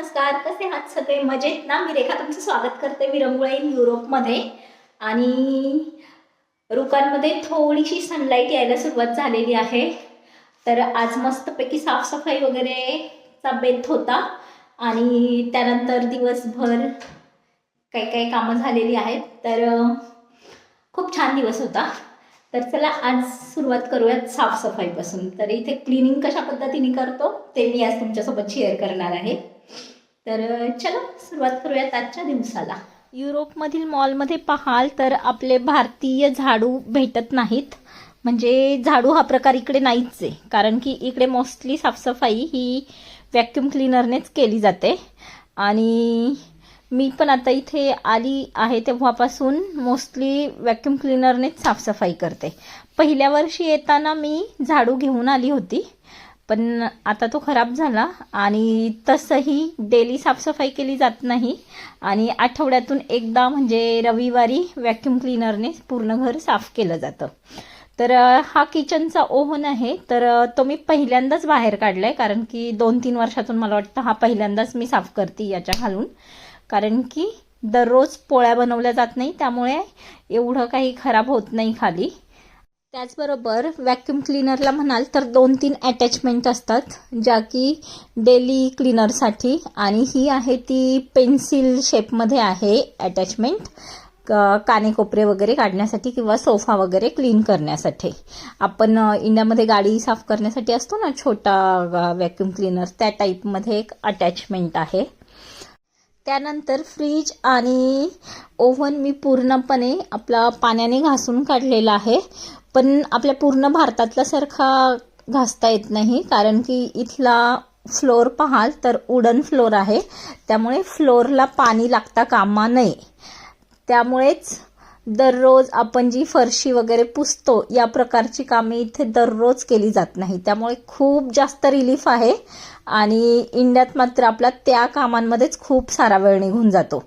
नमस्कार कसे आहात सगळे? मजेत ना? मी रेखा तुमचं स्वागत करते विरंगुळा इन युरोपमध्ये. आणि रुकांमध्ये थोडीशी सनलाईट यायला सुरुवात झालेली आहे. तर आज मस्तपैकी साफसफाई वगैरेचा बेत होता. आणि त्यानंतर दिवसभर काही काही कामं झालेली आहेत. तर खूप छान दिवस होता. तर चला आज सुरुवात करूयात साफसफाईपासून. तर इथे क्लिनिंग कशा पद्धतीने करतो ते मी आज तुमच्यासोबत शेअर करणार आहे. तर चला सुरुवात करूयात आजच्या दिवसाला. युरोपमधील मॉलमध्ये पाहाल तर आपले भारतीय झाडू भेटत नाहीत. म्हणजे झाडू हा प्रकार इकडे नाहीच आहे. कारण की इकडे मोस्टली साफसफाई ही व्हॅक्यूम क्लिनरनेच केली जाते. आणि मी पण आता इथे आली आहे तेव्हापासून मोस्टली व्हॅक्यूम क्लिनरनेच साफसफाई करते. पहिल्या वर्षी येताना मी झाडू घेऊन आली होती. पण आता तो खराब झाला आणि तसंही डेली साफसफाई केली जात नाही. आणि आठवड्यातून एकदा म्हणजे रविवारी व्हॅक्यूम क्लिनरने पूर्ण घर साफ केलं जातं. तर हा किचनचा ओव्हन आहे. तर तो मी पहिल्यांदाच बाहेर काढलाय कारण की दोन तीन वर्षातून मला वाटतं हा पहिल्यांदाच मी साफ करते याच्या घालून. कारण की दररोज पोळ्या बनवल्या जात नाही त्यामुळे एवढं काही खराब होत नाही खाली. त्याचबरोबर व्हॅक्युम क्लिनरला म्हणाल तर दोन तीन अटॅचमेंट असतात ज्या की डेली क्लिनरसाठी आणि ही आहे ती पेन्सिल शेपमध्ये आहे अटॅचमेंट कानेकोपरे वगैरे काढण्यासाठी किंवा सोफा वगैरे क्लीन करण्यासाठी. आपण इंडियामध्ये गाडी साफ करण्यासाठी असतो ना छोटा व्हॅक्युम क्लिनर त्या टाईपमध्ये एक अटॅचमेंट आहे. त्यानंतर फ्रीज आणि ओव्हन मी पूर्णपणे आपला पाण्याने घासून काढलेला आहे. पण आपल्या पूर्ण भारतातल्यासारखा घासता येत नाही कारण की इथला फ्लोअर पाहाल तर उडन फ्लोअर आहे. त्यामुळे फ्लोअरला पाणी लागता कामा नये. त्यामुळेच दररोज आपण जी फरशी वगैरे पुसतो या प्रकारची कामे इथे दररोज केली जात नाही. त्यामुळे खूप जास्त रिलीफ आहे आणि इंडियात मात्र आपला त्या कामांमध्येच खूप सारा वेळ निघून जातो.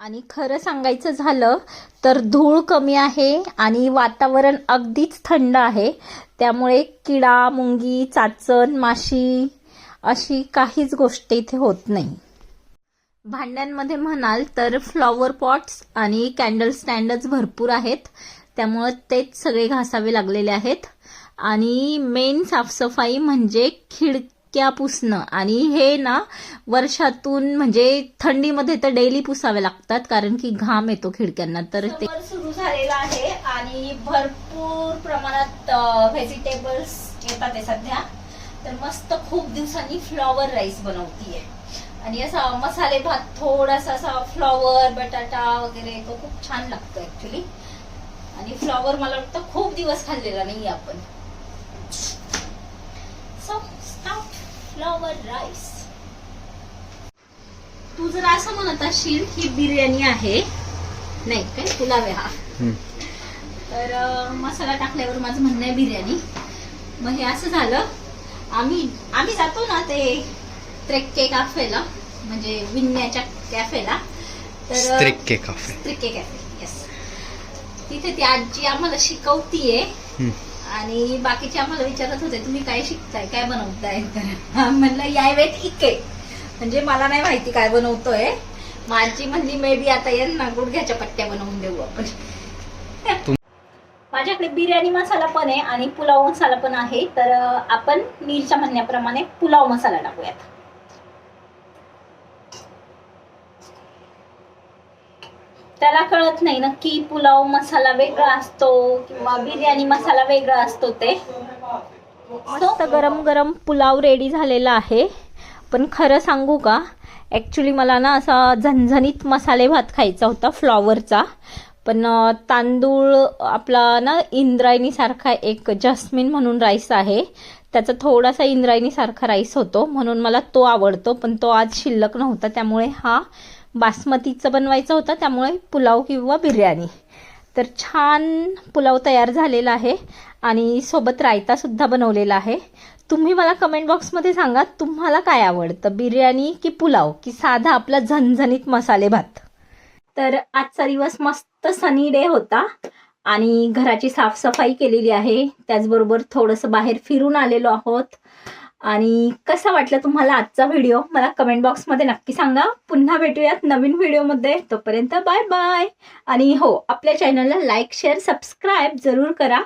आणि खरं सांगायचं झालं तर धूळ कमी आहे आणि वातावरण अगदीच थंड आहे. त्यामुळे किडा मुंगी चाचण माशी अशी काहीच गोष्ट इथे होत नाही. भांड्यांमध्ये म्हणाल तर फ्लॉवर पॉट्स आणि कॅन्डल स्टँडच भरपूर आहेत. त्यामुळं तेच सगळे घासावे लागलेले आहेत. आणि मेन साफसफाई म्हणजे खिडक्या पुसणं. आणि हे ना वर्षातून म्हणजे थंडीमध्ये तर डेली पुसावे लागतात कारण की घाम येतो खिडक्यांना. तर ते सुरू झालेला आहे आणि भरपूर प्रमाणात व्हेजिटेबल्स येतात सध्या. तर मस्त खूप दिवसांनी फ्लॉवर राईस बनवतीये. आणि असा मसाले भात थोडासा असा फ्लॉवर बटाटा वगैरे तो खूप छान लागतो ऍक्च्युली आणि फ्लॉवर मला वाटतं खूप दिवस खाल्लेला नाही आपण. सो स्टार्ट फ्लॉवर राईस तू जर असं म्हणत असशील ही बिर्याणी आहे नाही काय? पुलाव आहे हा. तर मसाला टाकल्यावर माझं म्हणणं आहे बिर्याणी. मग हे असं झालं आम्ही आम्ही जातो ना ते त्रेक्के कॅफेला म्हणजे विन्याच्या कॅफेला तर स्त्रिक्के काफे येस तिथे ती आजी आम्हाला शिकवतीये आणि बाकीचे आम्हाला विचारत होते तुम्ही काय शिकताय? काय बनवताय? तर म्हणलं यावेळेत इके. म्हणजे मला नाही माहिती काय बनवतोय. माझी म्हणली मे बी आता यांना गुडघ्याच्या पट्ट्या बनवून देऊ आपण. माझ्याकडे बिर्याणी मसाला पण आहे आणि पुलाव मसाला पण आहे. तर अं, आपण नीलच्या म्हणण्याप्रमाणे पुलाव मसाला टाकूयात. त्याला कळत नाही नक्की पुलाव मसाला वेगळा असतो किंवा बिर्याणी मसाला वेगळा असतो ते. मस्त गरम गरम पुलाव रेडी झालेला आहे. पण खरं सांगू का ॲक्च्युली मला ना असा झणझणीत मसाले भात खायचा होता फ्लॉवरचा पण तांदूळ आपला ना इंद्रायणीसारखा एक जस्मिन म्हणून राईस आहे. त्याचा थोडासा इंद्रायणीसारखा राईस होतो म्हणून मला तो आवडतो पण तो आज शिल्लक नव्हता त्यामुळे हा बासमतीचं बनवायचं होतं त्यामुळे पुलाव किंवा बिर्याणी. तर छान पुलाव तयार झालेला आहे आणि सोबत रायतासुद्धा बनवलेला आहे. तुम्ही मला कमेंट बॉक्समध्ये सांगा तुम्हाला काय आवडतं? बिर्याणी की पुलाव? की साधा आपला झणझणीत मसाले भात? तर आजचा दिवस मस्त सनी डे होता आणि घराची साफसफाई केलेली आहे. त्याचबरोबर थोडंसं बाहेर फिरून आलेलो आहोत. आणि कसा वाटला तुम्हाला आजचा व्हिडिओ? मला कमेंट बॉक्समध्ये नक्की सांगा. पुन्हा भेटूयात नवीन व्हिडिओमध्ये तोपर्यंत बाय बाय आणि हो आपल्या चॅनलला लाईक शेअर सबस्क्राईब जरूर करा.